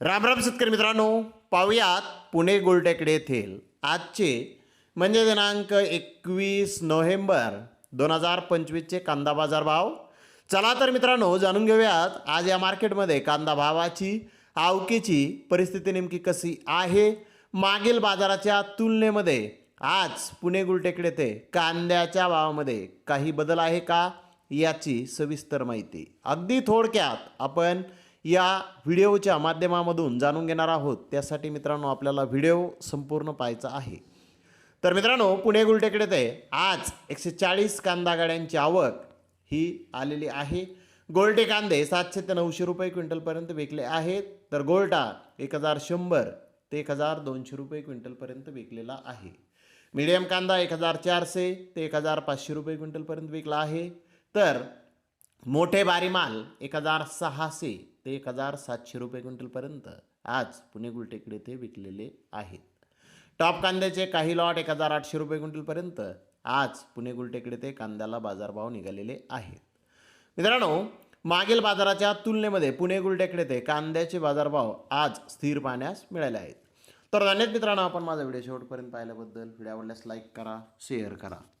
राम राम शेतकरी मित्रांनो पाहुयात पुणे गोलटेकडे येथील आजचे म्हणजे दिनांक एकवीस नोव्हेंबर दोन हजार पंचवीसचे कांदा बाजार भाव चला तर मित्रांनो जाणून घेऊयात आज या मार्केटमध्ये कांदा भावाची आवकेची परिस्थिती नेमकी कशी आहे? मागील बाजाराच्या तुलनेमध्ये आज पुणे गुलटेकडे ते कांद्याच्या भावामध्ये काही बदल आहे का? याची सविस्तर माहिती. अगदी थोडक्यात आपण या व्हिडिओच्या माध्यमामधून जाणून घेणार आहोत. त्यासाठी मित्रांनो आपल्याला व्हिडिओ संपूर्ण पाहायचा आहे. तर मित्रांनो पुणे गुलटेकडे ते आज एकशे चाळीस कांदा गाड्यांची आवक ही आलेली आहे. गोल्टे कांदे सातशे ते नऊशे रुपये क्विंटलपर्यंत विकले आहेत. तर गोल्टा एक हजार शंभर ते एक हजार दोनशे रुपये क्विंटलपर्यंत विकलेला आहे. मीडियम कांदा एक हजार चारशे ते एक हजार पाचशे रुपये क्विंटलपर्यंत विकला आहे. तर मोठे बारी माल एक हजार सहाशे ते एक हजार सातशे रुपये क्विंटलपर्यंत आज पुणे गुलटेकडे ते विकलेले आहेत. टॉप कांद्याचे काही लॉट एक हजार आठशे रुपये क्विंटलपर्यंत आज पुणे गुलटेकडे ते कांद्याला बाजारभाव निघालेले आहेत. मित्रांनो मागील बाजाराच्या तुलनेमध्ये पुणे गुलटेकडे ते कांद्याचे बाजारभाव आज स्थिर पाहण्यास मिळाले आहेत. तर धन्यवाद मित्रांनो आपण माझा व्हिडिओ शेवटपर्यंत पाहिल्याबद्दल. व्हिडिओ आवडल्यास लाईक करा शेअर करा.